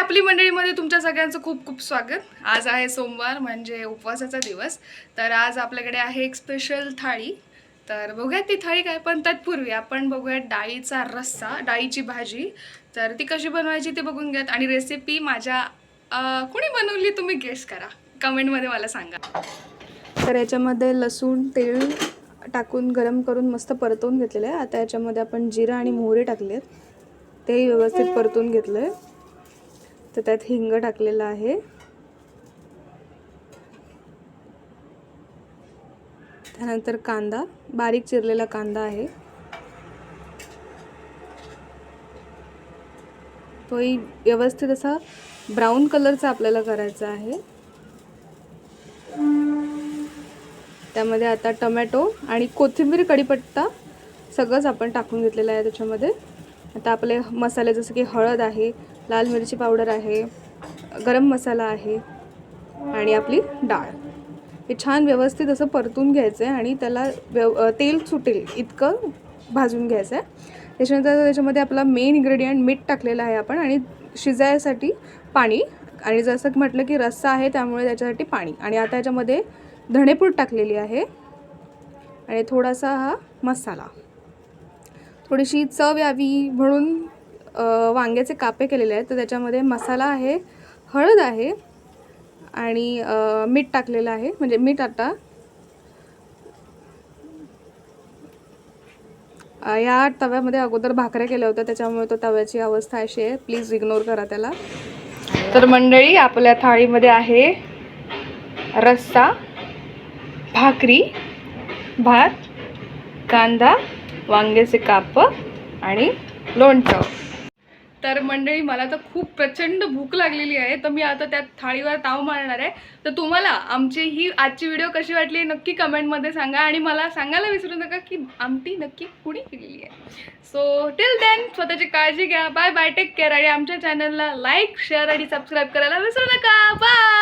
आपली मंडळीमध्ये तुमच्या सगळ्यांचं खूप खूप स्वागत. आज आहे सोमवार म्हणजे उपवासाचा दिवस. तर आज आपल्याकडे आहे एक स्पेशल थाळी. तर बघूयात ती थाळी काय पण तत्पूर्वी आपण बघूयात डाळीचा रस्सा डाळीची भाजी. तर ती कशी बनवायची ते बघून घ्यात आणि रेसिपी माझ्या अं, कुणी बनवली तुम्ही गेस करा. कमेंटमध्ये मला सांगा. तर याच्यामध्ये लसूण तेल टाकून गरम करून मस्त परतवून घेतलेलं आहे. आता याच्यामध्ये आपण जिरा आणि मोहरी आहेत तेही व्यवस्थित परतून घेतलं आहे तर त्यात हिंग टाकलेलं आहे. त्यानंतर कांदा बारीक चिरलेला कांदा आहे. तोही व्यवस्थित असा ब्राऊन कलरचा आपल्याला करायचा आहे. त्यामध्ये आता टमॅटो आणि कोथिंबीर कढीपत्ता सगळंच आपण टाकून घेतलेलं आहे त्याच्यामध्ये. आता आपले मसाले जसं की हळद आहे लाल मिरची पावडर आहे गरम मसाला आहे आणि आपली डाळ. हे छान व्यवस्थित असं परतून घ्यायचं आहे आणि त्याला व्यव तेल सुटेल इतकं भाजून घ्यायचं आहे त्याच्यानंतर त्याच्यामध्ये आपला मेन इन्ग्रेडियंट मीठ टाकलेलं आहे आपण आणि शिजायसाठी पाणी आणि जसं की म्हटलं की रस्सा आहे त्यामुळे त्याच्यासाठी पाणी. आणि आता याच्यामध्ये धणेपूड टाकलेली आहे आणि थोडासा हा मसाला. थोडीशी चव यावी म्हणून वांग्याचे कापे केलेले आहेत. तर त्याच्यामध्ये मसाला आहे हळद आहे आणि मीठ टाकलेलं आहे. म्हणजे मीठ आता. या तव्यामध्ये अगोदर भाकऱ्या केल्या होत्या. त्याच्यामुळे तो तव्याची अवस्था अशी आहे. प्लीज इग्नोर करा त्याला. तर मंडळी आपल्या थाळीमध्ये आहे रस्सा भाकरी भात कांदा वांग्याचे काप आणि लोणचं. तर मंडळी मला तर खूप प्रचंड भूक लागलेली आहे तर मी आता त्या थाळीवर ताव मारणार आहे. तर तुम्हाला आमची ही आजची व्हिडिओ कशी वाटली नक्की कमेंटमध्ये सांगा आणि मला सांगायला विसरू नका की आमटी नक्की कुणी केलेली आहे. सो टिल देन स्वतःची काळजी घ्या. बाय बाय टेक केअर आणि आमच्या चॅनलला लाईक शेअर आणि सबस्क्राईब करायला विसरू नका. बाय